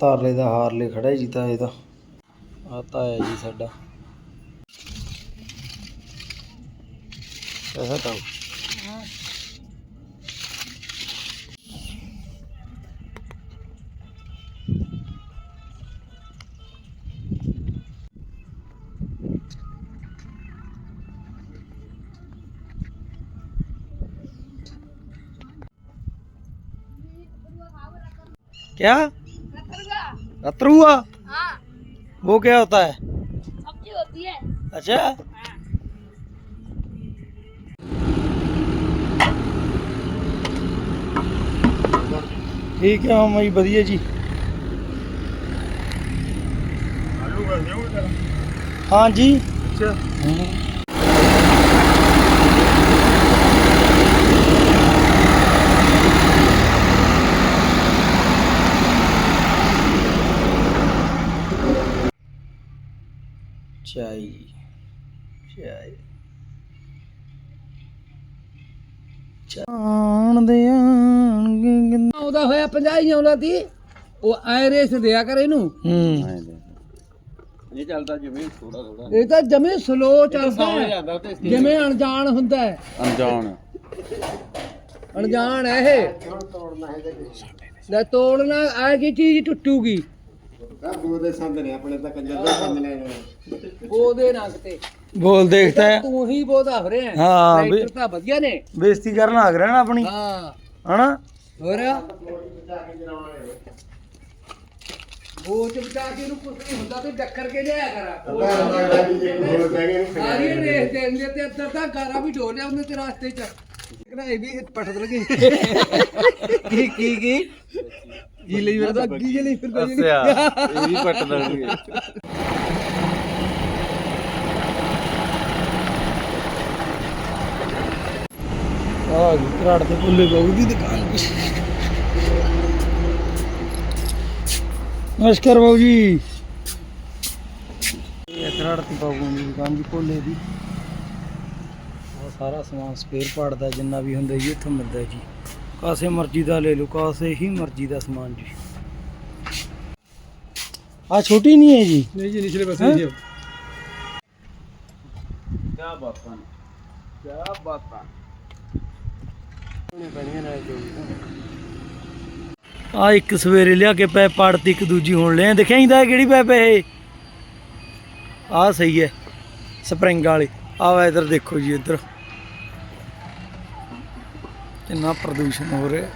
ਤਾਰਲੇ ਦਾ Harley ਖੜਾ ਜੀ ਤਾਂ ਇਹਦਾ ਆ ਤਾਂ ਆਇਆ ਜੀ ਸਾਡਾ। ਇਹ ਤਾਂ क्या रतरुआ हाँ। वो क्या होता है? सब्ज़ी होती है। अच्छा। हाँ। ठीक है हाँ, हम वही बढ़िया जी। हाँ। जी। अच्छा। हम्म। ਚਾਈ ਚਾਈ ਚਾਣ ਦੇ ਆਣਗੇ ਆਉਂਦਾ ਹੋਇਆ 50 ਹੀ ਆਉਂਦਾ ਸੀ ਉਹ ਐ ਰੇਸ ਦਿਆ ਕਰ ਇਹਨੂੰ। ਹੂੰ। ਇਹ ਤਾਂ ਜਮੇ ਸਲੋ ਚੱਲਦਾ ਹੈ। ਜਿਵੇਂ ਅਣਜਾਣ ਹੁੰਦਾ ਹੈ। ਅਣਜਾਣ। ਅਣਜਾਣ ਹੈ ਇਹ। ਲੈ ਤੋੜਨਾ ਕੀ ਚੀਜ਼ ਟੁੱਟੂਗੀ? ਉਹਦੇ ਰੰਗ ਤੇ। ਬੋਲ ਦੇਖਤਾ ਹੈ ਤੂੰ ਹੀ ਬਹੁਤ ਹਫ ਰਿਹਾ ਹਾਂ, ਵੀ- ਟਰੈਕਟਰ ਤਾਂ ਵਧੀਆ ਨੇ। ਬੇਇੱਜ਼ਤੀ ਕਰਨ ਲੱਗ ਰਿਹਾ ਨਾ ਆਪਣੀ। ਹਾਂ। ਹਨਾ? ਹੋਰ? ਬੋਚ ਬਚਾ ਕੇ ਇਹਨੂੰ ਕੁਝ ਨਹੀਂ ਹੁੰਦਾ ਤੇ ਡੱਕਰ ਕੇ ਲਿਆ ਕਰਾ। ਸਾਰੀ ਰੇਸ ਦੇ ਦਿੰਦੇ ਤੇ ਅੱਧਾ ਤਾਂ ਗਾਰਾ ਵੀ ਢੋ ਲਿਆ ਉਹਨੇ ਤੇ ਰਾਸਤੇ ਚ। ਕਿਹੜਾ ਇਹ ਵੀ ਪਟਦ ਲਗੇ। ਕੀ ਕੀ ਕੀ? ਜੀ ਲਈ ਫਿਰਦਾ ਅੱਗੀ ਜੇ ਲਈ ਫਿਰਦਾ ਜੀ ਇਹ ਵੀ ਪੱਟ ਦੇਣਗੇ। ਆ ਗਈ ਘਰਾੜ ਤੇ ਭੁੱਲੇ ਬਾਬੂ ਦੀ ਦੁਕਾਨ। ਨਮਸਕਾਰ ਬਾਬੂ ਜੀ। ਇਹ ਘਰਾੜ ਤੇ ਬਾਬੂ ਦੀ ਦੁਕਾਨ ਦੀ ਭੁੱਲੇ ਦੀ। ਸਾਰਾ ਸਮਾਨ ਸਪੇਅਰ ਪਾਰਟ ਦਾ ਜਿੰਨਾ ਵੀ ਹੁੰਦਾ ਜੀ ਇੱਥੋਂ ਮਿਲਦਾ ਜੀ। ਕਾਸੇ ਮਰਜ਼ੀ ਦਾ ਲੈ ਲਓ ਕਾਸੇ ਹੀ ਮਰਜ਼ੀ ਦਾ ਸਮਾਨ ਜੀ। ਆ ਛੋਟੀ ਨਹੀਂ ਹੈ ਜੀ? ਨਹੀਂ ਜੀ ਨਿਚਲੇ ਪਾਸੇ ਹੈਂ? ਹੀ ਕਿਆ ਬਾਤਾਂ ਕਿਆ ਬਾਤਾਂ ਆ ਇੱਕ ਸਵੇਰੇ ਲਿਆ ਕੇ ਪੈ ਪਾੜਤੀ ਇੱਕ ਦੂਜੀ ਹੁਣ ਲਿਆ। ਦੇਖਿਆ ਇੰਦਾ ਕਿਹੜੀ ਪੈ ਪੈ ਇਹ? ਆ ਸਹੀ ਹੈ ਸਪਰਿੰਗ ਵਾਲੀ। ਆ ਵਾ ਇਧਰ ਦੇਖੋ ਜੀ ਇੱਧਰ। ਕਿੰਨਾ ਪ੍ਰਦੂਸ਼ਣ ਹੋ ਰਿਹਾ।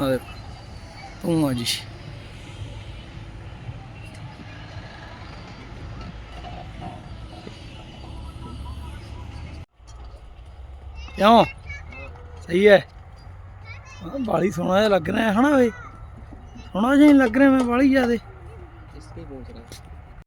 ਆ ਦੇਖੋ ਧੂਆਂ ਜੀ। ਕਿਉਂ? ਸਹੀ ਹੈ। ਹਾਂ ਬਾਲੀ ਸੋਹਣਾ ਲੱਗ ਰਿਹਾ ਹੈ ਹਨਾ ਵੇ ਸੋਹਣਾ ਜਿਹਾ ਲੱਗ ਰਿਹਾ ਮੈਂ, ਬਾਲੀ ਜਿਆਦੇ। ਇਸ ਤੇ ਪਹੁੰਚ ਰਿਹਾ